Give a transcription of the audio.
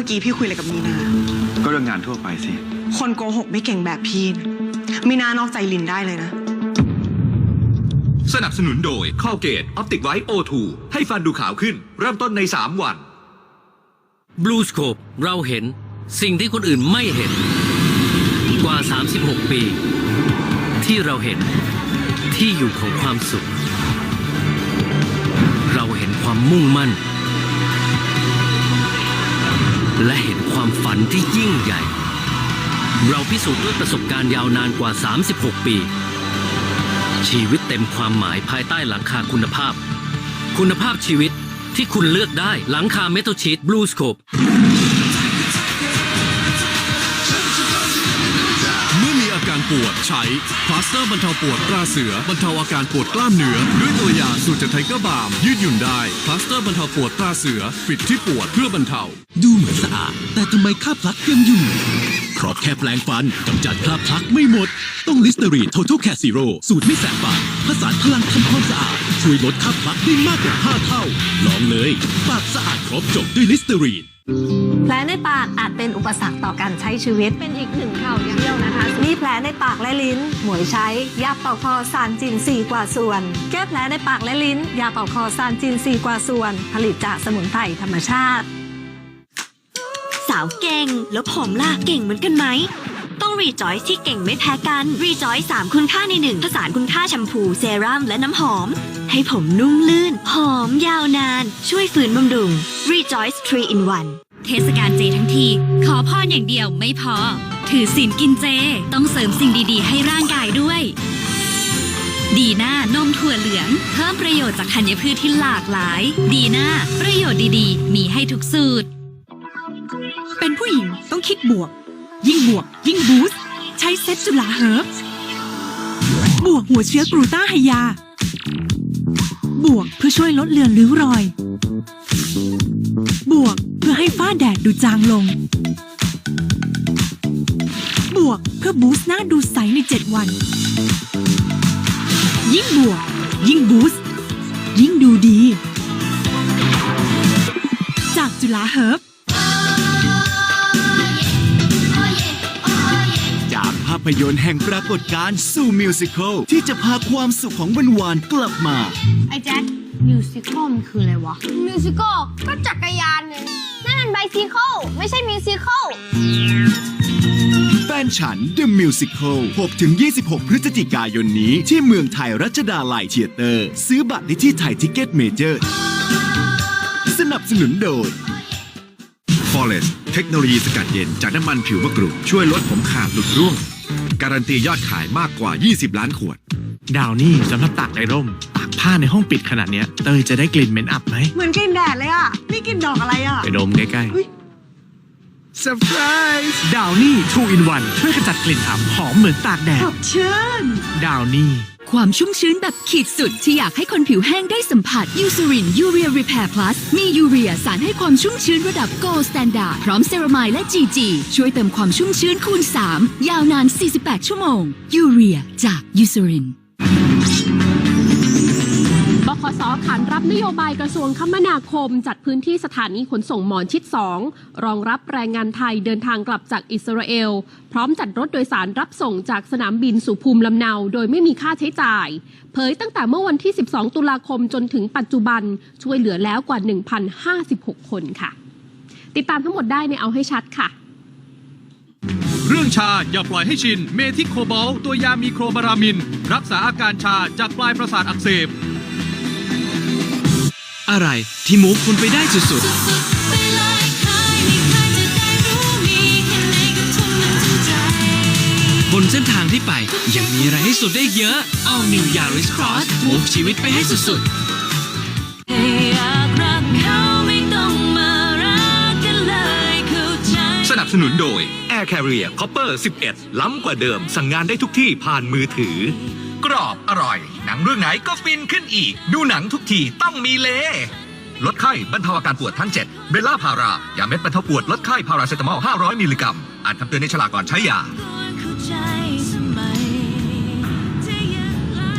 มื่อกี้พี่คุยอะไรกับมีนา ก็เรื่องงานทั่วไปสิ คนโกหกไม่เก่งแบบพี่นะมีนานอกใจลินได้เลยนะ สนับสนุนโดย c o l g a t e Optic White O2 ให้ฟันดูขาวขึ้น เริ่มต้นใน 3 วัน Blue Scope เราเห็นสิ่งที่คนอื่นไม่เห็น กว่า 36 ปี ที่เราเห็นที่อยู่ของความสุข เราเห็นความมุ่งมั่น และเห็นความฝันที่ยิ่งใหญ่ เราพิสูจน์ด้วยประสบการณ์ยาวนานกว่า 36 ปี ชีวิตเต็มความหมายภายใต้หลังคาคุณภาพ คุณภาพชีวิตที่คุณเลือกได้หลังคาเมทัลชีตบลูสโคป ปวดใช้พลาสเตอร์บรรเทาปวดตราเสือบรรเทาอาการปวดกล้ามเนื้อด้วยตัวยาสูตรจากไทเกอร์บาล์มยืดหยุ่นได้พลาสเตอร์บรรเทาปวดตราเสือปิดที่ปวดเพื่อบรรเทา ดูเหมือนสะอาด แต่ทำไมคราบพลักยังอยู่เพราะแค่แปลงฟันกำจัดคราบพลักไม่หมด ต้องลิสเตอรีน Total Care Zero สูตรไม่แสบปากผสานพลังทำความสะอาด ช่วยลดคราบพลักได้มากกว่า 5 เท่า ลองเลยปากสะอาดครบจบด้วยลิสเตอรีน แผลในปากอาจเป็นอุปสรรคต่อการใช้ชีวิต เป็นอีกหนึ่งข่าวเที่ยวนะคะ มีแผลในปากและลิ้น หมวยใช้ยาเป่าคอซานจินซีกว่าส่วน แก้แผลในปากและลิ้น ยาเป่าคอซานจินซีกว่าส่วน ผลิตจากสมุนไพรธรรมชาติ สาวเก่งแล้วผมล่ะเก่งเหมือนกันไหมต้องรีจอยที่เก่งไม่แพ้กันรีจอย3คุณค่าในหนึ่งผสานคุณค่าแชมพูเซรั่มและน้ำหอม ให้ผมนุ่มลื่น หอมยาวนาน ช่วยฝืนบำรุง Rejoice 3 in 1 เทศกาลเจทั้งที ขอพรอย่างเดียวไม่พอ ถือศีลกินเจ ต้องเสริมสิ่งดี ๆ ให้ร่างกายด้วย ดีน่านมถั่วเหลือง เพิ่มประโยชน์จากธัญพืชที่หลากหลาย ดีน่าประโยชน์ดีๆ มีให้ทุกสูตร เป็นผู้หญิงต้องคิดบวก ยิ่งบวก ยิ่งบูสต์ใช้เซ็ตจุฬาเฮิร์บบวกหัวเชื้อกรูต้าไฮยา บวกเพื่อช่วยลดเลือนริ้วรอย บวกเพื่อให้ฝ้าแดดดูจางลง บวกเพื่อบูสต์หน้าดูใสใน 7 วัน ยิ่งบวก ยิ่งบูสต์ยิ่งดูดี จากจุฬาเฮิร์บจากภาพยนตร์แห่งปรากฏการณ์สู่มิวสิควลที่จะพาความสุขของวันวานๆกลับมา ไอ้แจ็ค มิวสิคอลมันคืออะไรวะ มิวสิคอลก็จักรยานเลยนั่นมันไบซิคอลไม่ใช่มิวสิคอลแฟนฉัน The Musical 6-26 พฤศจิกายนนี้ ที่เมืองไทยรัชดาลัยเทียเตอร์ ซื้อบัตรได้ที่ไทยทิเก็ตเมเจอร์ สนับสนุนโดย Forest เทคโนโลยีสกัดเย็นจากน้ำมันผิวมะกรูดช่วยลดผมขาดหลุดร่วง การันตียอดขายมากกว่า 20 ล้านขวด ดาวนี่สำหรับตากในร่มตาก ผ้าในห้องปิดขนาดเนี้ยเตยจะได้กลิ่นเหม็นอับไหมเหมือนกลินแดดเลยอะ นี่กลินดอกอะไรอะ ไปดมใกล้ๆ เซอร์ไพรส์ดาวนี่2 in 1ช่วยขจัดกลิ่นอับหอมเหมือนตากแดดสดชื่น ดาวนี่ ความชุ่มชื้นแบบขีดสุด ที่อยากให้คนผิวแห้งได้สัมผัสยูซ r รินยูเรียรีแพร์พลัสมียูเรียสารให้ความชุ่มชื้นระดับ Gold Standard พร้อมเซรามายและ GG ช่วยเติมความชุ่มชื้นคูณ 3 ยาวนาน 48 ชั่วโมงยูเรียจากยูซ r ริน บขสขานรับนโยบายกระทรวงคมนาคม จัดพื้นที่สถานีขนส่งหมอนชิด 2 รองรับแรงงานไทยเดินทางกลับจากอิสราเอล พร้อมจัดรถโดยสารรับส่งจากสนามบินสู่ภูมิลำเนา โดยไม่มีค่าใช้จ่าย เผยตั้งแต่เมื่อวันที่ 12 ตุลาคมจนถึงปัจจุบันช่วยเหลือแล้วกว่า 1,056 คนค่ะ ติดตามทั้งหมดได้ในเอาให้ชัดค่ะเรื่องชาอย่าปล่อยให้ชิน เมทิโคบอลตัวยามีโครบารามิน รักษาอาการชาจากปลายประสาทอักเสบ อะไรที่มูฟคุณไปได้สุดๆ บนเส้นทางที่ไปยังมีอะไรให้สุดได้เยอะ All New Yaris Cross มูฟชีวิตไปให้สุดๆสนับสนุนโดย Air Carrier Copper 11 ล้ำกว่าเดิม สั่งงานได้ทุกที่ผ่านมือถือ รอบอร่อย หนังเรื่องไหนก็ฟินขึ้นอีก ดูหนังทุกทีต้องมีเลลดไข้บรรเทาอาการปวดทั้ง 7 เบลล่าพารายาเม็ดบรรเทาปวดลดไข้พาราเซตามอล 500 มิลลิกรัม อ่านคำเตือนในฉลากก่อนใช้ยา